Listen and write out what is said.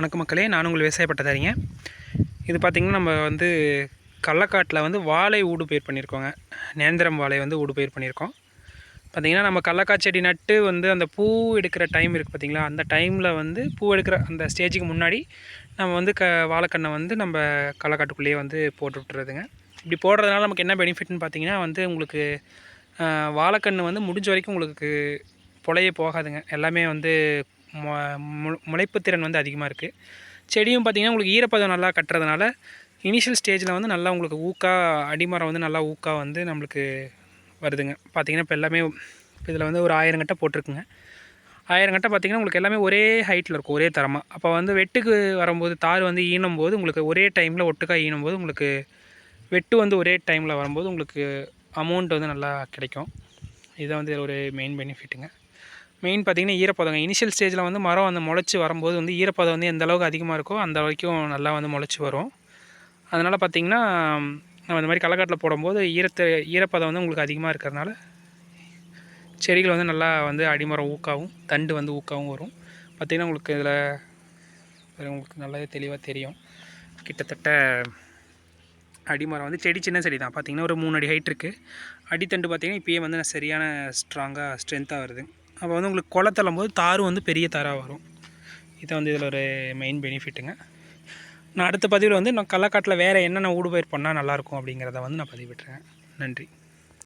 வணக்கம் மக்களே நான் உங்கள் விவசாய பட்டதாரிங்க இது பார்த்திங்கன்னா நம்ம வந்து கள்ளக்காட்டில் வந்து வாழை ஊடு பயிர் பண்ணியிருக்கோங்க நேந்திரம் வாழை வந்து ஊடு பயிர் பண்ணியிருக்கோம் பார்த்திங்கன்னா நம்ம கள்ளக்காய் செடி நட்டு வந்து அந்த பூ எடுக்கிற டைம் இருக்குது பார்த்திங்களா அந்த டைமில் வந்து பூ எடுக்கிற அந்த ஸ்டேஜுக்கு முன்னாடி நம்ம வந்து க வாழைக்கண்ணை வந்து நம்ம கள்ளக்காட்டுக்குள்ளேயே வந்து போட்டு விட்டுறதுங்க. இப்படி போடுறதுனால நமக்கு என்ன பெனிஃபிட்னு பார்த்தீங்கன்னா வந்து உங்களுக்கு வாழைக்கன்று வந்து முடிஞ்ச வரைக்கும் உங்களுக்கு புழைய போகாதுங்க. எல்லாமே வந்து மு- மு- திறன் வந்து அதிகமாக இருக்குது செடியும் பார்த்திங்கன்னா உங்களுக்கு ஈரப்பதம் நல்லா கட்டுறதுனால இனிஷியல் ஸ்டேஜில் வந்து நல்லா உங்களுக்கு ஊக்கா அடிமரம் வந்து நல்லா ஊக்கா வந்து நம்மளுக்கு வருதுங்க. பார்த்திங்கன்னா இப்போ எல்லாமே இதில் வந்து ஒரு ஆயிரம் கட்டை போட்டிருக்குங்க. ஆயிரம் கட்டை பார்த்திங்கன்னா உங்களுக்கு எல்லாமே ஒரே ஹைட்டில் இருக்கும் ஒரே தரமாக அப்போ வந்து வெட்டுக்கு வரும்போது தார் வந்து ஈனும் போது உங்களுக்கு ஒரே டைமில் ஒட்டுக்கா ஈனும் போது உங்களுக்கு வெட்டு வந்து ஒரே டைமில் வரும்போது உங்களுக்கு அமௌண்ட் வந்து நல்லா கிடைக்கும். இதுதான் வந்து ஒரு மெயின் பெனிஃபிட்டுங்க மெயின் பார்த்தீங்கன்னா ஈரப்பதங்க. இனிஷியல் ஸ்டேஜில் வந்து மரம் வந்து முளைச்சி வரும்போது வந்து ஈரப்பதம் வந்து எந்த அளவுக்கு அதிகமாக இருக்கோ அந்த வரைக்கும் நல்லா வந்து முளைச்சி வரும். அதனால் பார்த்தீங்கன்னா நம்ம இந்த மாதிரி களக்காட்டில் போடும்போது ஈரத்தை ஈரப்பதம் வந்து உங்களுக்கு அதிகமாக இருக்கிறதுனால செடிகள் வந்து நல்லா வந்து அடிமரம் ஊக்காவும் தண்டு வந்து ஊக்காவும் வரும். பார்த்திங்கன்னா உங்களுக்கு இதில் உங்களுக்கு நல்லாவே தெளிவாக தெரியும். கிட்டத்தட்ட அடிமரம் வந்து செடி சின்ன செடி தான். பார்த்திங்கன்னா ஒரு மூணு அடி ஹைட் இருக்குது அடித்தண்டு பார்த்திங்கன்னா இப்போயே வந்து சரியான ஸ்ட்ராங்காக ஸ்ட்ரென்த்தாக வருது. அப்போ வந்து உங்களுக்கு கொலை தள்ளும் போது தாரும் வந்து பெரிய தாராக வரும். இது வந்து இதில் ஒரு மெயின் பெனிஃபிட்டுங்க நான் அடுத்த பதிவில் வந்து நான் கள்ளக்காட்டில் வேறு என்னென்ன ஊடுபயிர் பண்ணால் நல்லாயிருக்கும் அப்படிங்கிறத வந்து நான் பதிவிட்டுறேன். நன்றி.